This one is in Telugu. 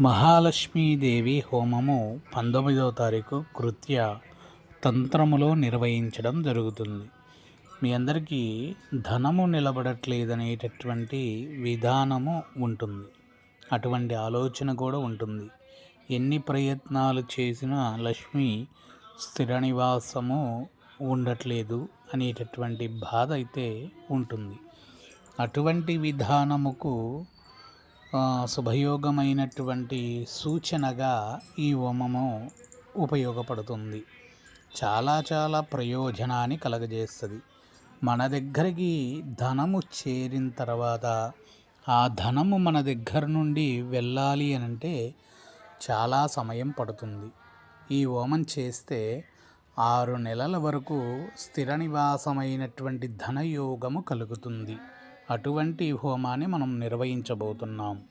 మహాలక్ష్మీదేవి హోమము పంతొమ్మిదవ తారీఖు కృత్య తంత్రములో నిర్వహించడం జరుగుతుంది. మీ అందరికీ ధనము నిలబడట్లేదనేటటువంటి విధానము ఉంటుంది. అటువంటి ఆలోచన కూడా ఉంటుంది. ఎన్ని ప్రయత్నాలు చేసినా లక్ష్మి స్థిర నివాసము ఉండట్లేదు అనేటటువంటి బాధ అయితే ఉంటుంది. అటువంటి విధానముకు శుభయోగమైనటువంటి సూచనగా ఈ హోమము ఉపయోగపడుతుంది. చాలా చాలా ప్రయోజనాన్ని కలగజేస్తుంది. మన దగ్గరికి ధనము చేరిన తర్వాత ఆ ధనము మన దగ్గర నుండి వెళ్ళాలి అని అంటే చాలా సమయం పడుతుంది. ఈ హోమం చేస్తే ఆరు నెలల వరకు స్థిర నివాసమైనటువంటి ధనయోగము కలుగుతుంది. అటువంటి హోమాన్ని మనం నిర్వహించబోతున్నాం.